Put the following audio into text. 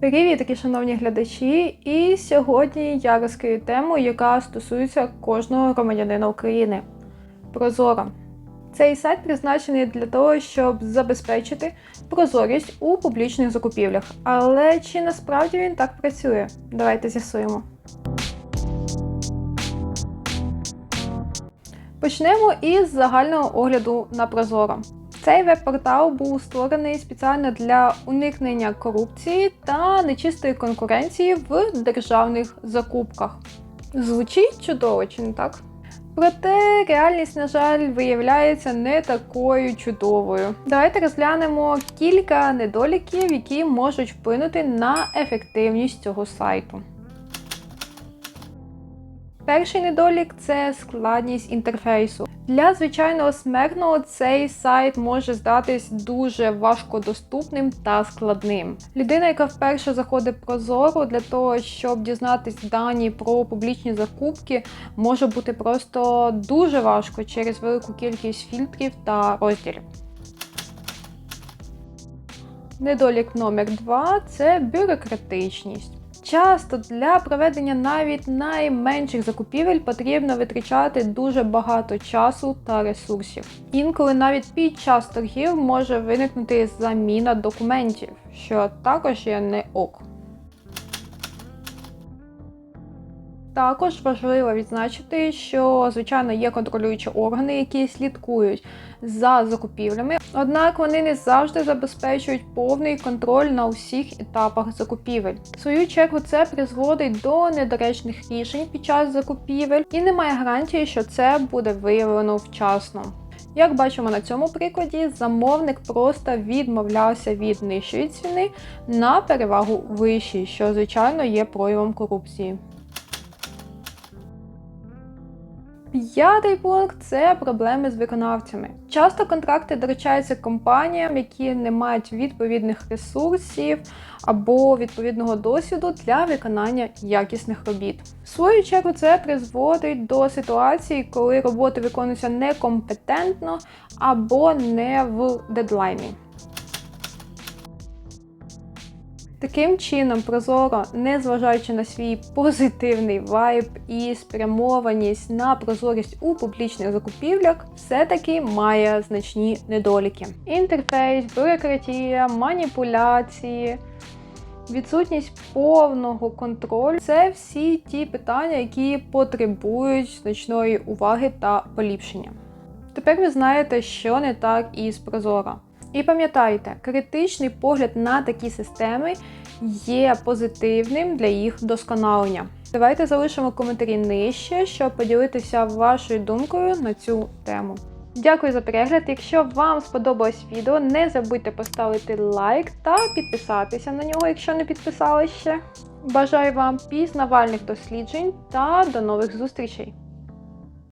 Привіт, такі шановні глядачі! І сьогодні я розкрию тему, яка стосується кожного громадянина України. Прозоро. Цей сайт призначений для того, щоб забезпечити прозорість у публічних закупівлях. Але чи насправді він так працює? Давайте з'ясуємо. Почнемо із загального огляду на Прозоро. Цей веб-портал був створений спеціально для уникнення корупції та нечистої конкуренції в державних закупках. Звучить чудово, чи не так? Проте реальність, на жаль, виявляється не такою чудовою. Давайте розглянемо кілька недоліків, які можуть вплинути на ефективність цього сайту. Перший недолік це складність інтерфейсу. Для звичайного смертного цей сайт може здатись дуже важкодоступним та складним. Людина, яка вперше заходить прозоро для того, щоб дізнатись дані про публічні закупки, може бути просто дуже важко через велику кількість фільтрів та розділів. Недолік номер 2 це бюрократичність. Часто для проведення навіть найменших закупівель потрібно витрачати дуже багато часу та ресурсів. Інколи навіть під час торгів може виникнути заміна документів, що також є не ок. Також важливо відзначити, що звичайно є контролюючі органи, які слідкують за закупівлями, однак вони не завжди забезпечують повний контроль на усіх етапах закупівель. В свою чергу це призводить до недоречних рішень під час закупівель і немає гарантії, що це буде виявлено вчасно. Як бачимо на цьому прикладі, замовник просто відмовлявся від нижчої ціни на перевагу вищій, що звичайно є проявом корупції. П'ятий пункт це проблеми з виконавцями. Часто контракти доручаються компаніям, які не мають відповідних ресурсів або відповідного досвіду для виконання якісних робіт. В свою чергу це призводить до ситуації, коли роботи виконуються некомпетентно або не в дедлайні. Таким чином, Прозоро, незважаючи на свій позитивний вайб і спрямованість на прозорість у публічних закупівлях, все-таки має значні недоліки: інтерфейс, бюрократія, маніпуляції. Відсутність повного контролю це всі ті питання, які потребують значної уваги та поліпшення. Тепер ви знаєте, що не так із Прозоро. І пам'ятайте, критичний погляд на такі системи є позитивним для їх вдосконалення. Давайте залишимо коментарі нижче, щоб поділитися вашою думкою на цю тему. Дякую за перегляд. Якщо вам сподобалось відео, не забудьте поставити лайк та підписатися на нього, якщо не підписали ще. Бажаю вам пізнавальних досліджень та до нових зустрічей!